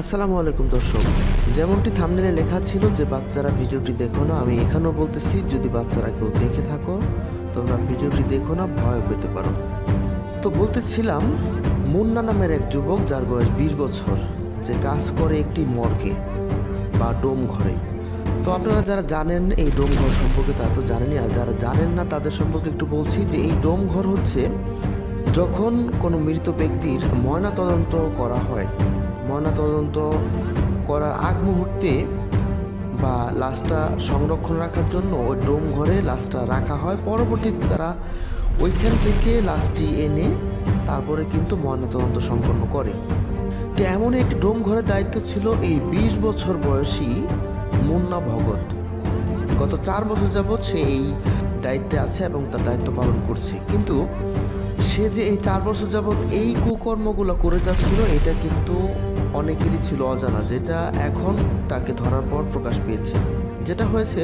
আসসালামু আলাইকুম, দর্শক। যেমনটি থামনেলে লেখা ছিল যে, বাচ্চারা ভিডিওটি দেখো না, আমি এখানেও বলতেছি, যদি বাচ্চারা কেউ দেখে থাকো, তোমরা ভিডিওটি দেখো না, ভয় পেতে পারো। তো বলতেছিলাম, মুন্না নামের এক যুবক যার বয়স বিশ বছর, যে কাজ করে একটি মর্গে বা ডোম ঘরে। তো আপনারা যারা জানেন এই ডোম ঘর সম্পর্কে, তারা তো জানেনই, আর যারা জানেন না, তাদের সম্পর্কে একটু বলছি যে, এই ডোম ঘর হচ্ছে যখন কোনো মৃত ব্যক্তির ময়নাতদন্ত করা হয় ময়নাতদন্ত করার আগ মুহূর্তে বা লাশটা সংরক্ষণ রাখার জন্য ওই ডোম ঘরে লাশটা রাখা হয়। পরবর্তীতে তারা ওইখান থেকে লাশটি এনে তারপরে কিন্তু ময়নাতদন্ত সম্পন্ন করে। তো এমন একটি ডোম ঘরের দায়িত্ব ছিল এই বিশ বছর বয়সী মুন্না ভগত। গত চার বছর যাবৎ সে এই দায়িত্বে আছে এবং তার দায়িত্ব পালন করছে। কিন্তু সে যে এই চার বছর যাবৎ এই কুকর্মগুলো করে যাচ্ছিল, এটা কিন্তু অনেকেরই ছিল অজানা, যেটা এখন তাকে ধরার পর প্রকাশ পেয়েছে। যেটা হয়েছে,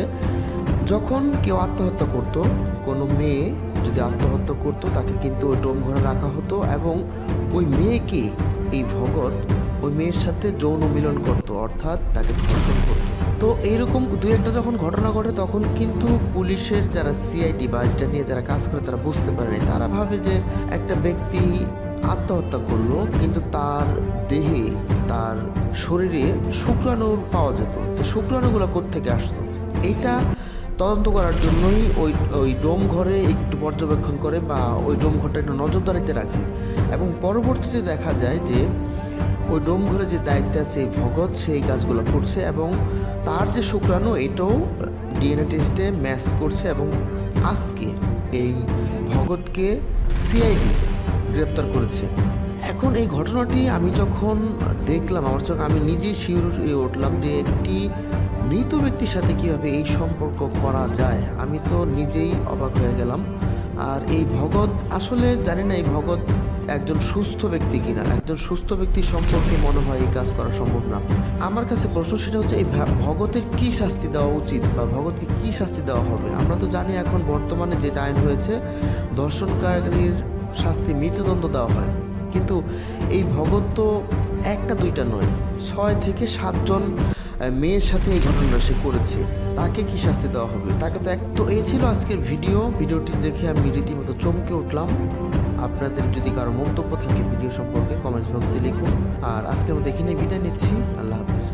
যখন কেউ আত্মহত্যা করত, কোনো মেয়ে যদি আত্মহত্যা করতো, তাকে কিন্তু ওই ডোম ঘরে রাখা হতো এবং ওই মেয়েকে এই ভগত ওই মেয়ের সাথে যৌন মিলন করত, অর্থাৎ তাকে ধর্ষণ করত। তো এইরকম দু একটা যখন ঘটনা ঘটে, তখন কিন্তু পুলিশের যারা সিআইডি বা এটা নিয়ে যারা কাজ করে, তারা বুঝতে পারেনি। তারা ভাবে যে একটা ব্যক্তি আত্মহত্যা করল, কিন্তু তার দেহে শরীরে শুক্রাণু পাওয়া যেত। তো শুক্রাণুগুলো কোত্থেকে আসতো? এইটা তদন্ত করার জন্যই ওই ওই ডোম ঘরে একটু পর্যবেক্ষণ করে বা ওই ডোম ঘরটা একটু নজরদারিতে রাখে। এবং পরবর্তীতে দেখা যায় যে, ওই ডোম ঘরে যে দায়িত্বে আছে এই ভগৎ সেই কাজগুলো করছে এবং তার যে শুক্রাণু, এটাও ডিএনএ টেস্টে ম্যাচ করছে এবং আজকে এই ভগৎকে সিআইডি গ্রেপ্তার করেছে। এখন এই ঘটনাটি আমি যখন দেখলাম, আমার চোখ আমি নিজেই শিউর উঠলাম যে একটি মৃত ব্যক্তির সাথে কীভাবে এই সম্পর্ক করা যায়, আমি তো নিজেই অবাক হয়ে গেলাম। আর এই ভগৎ, আসলে জানি না এই ভগৎ একজন সুস্থ ব্যক্তি কিনা, একজন সুস্থ ব্যক্তি সম্পর্কে মনে হয় এই কাজ করা সম্ভব না। আমার কাছে প্রশ্ন সেটা হচ্ছে, এই ভগতের কি শাস্তি দেওয়া উচিত বা ভগতকে কি শাস্তি দেওয়া হবে? আমরা তো জানি এখন বর্তমানে যেটা আইন হয়েছে ধর্ষণকারীর শাস্তি মৃত্যুদণ্ড দেওয়া হয়। কিন্তু এই ভগত তো একটা দুইটা নয়, ছয় থেকে সাতজন মেয়ের সাথে এই ঘটনাটা সে করেছে। তাকে কি শাস্তি দেওয়া হবে? তাকে তো এক তো এই ছিল আজকের ভিডিও। ভিডিওটি দেখে আমি রীতিমতো চমকে উঠলাম। আপনাদের যদি কারও মন্তব্য থাকে ভিডিও সম্পর্কে কমেন্ট বক্সে লিখুন। আর আজকের মতো এখানে বিদায় নিচ্ছি। আল্লাহ হাফিজ।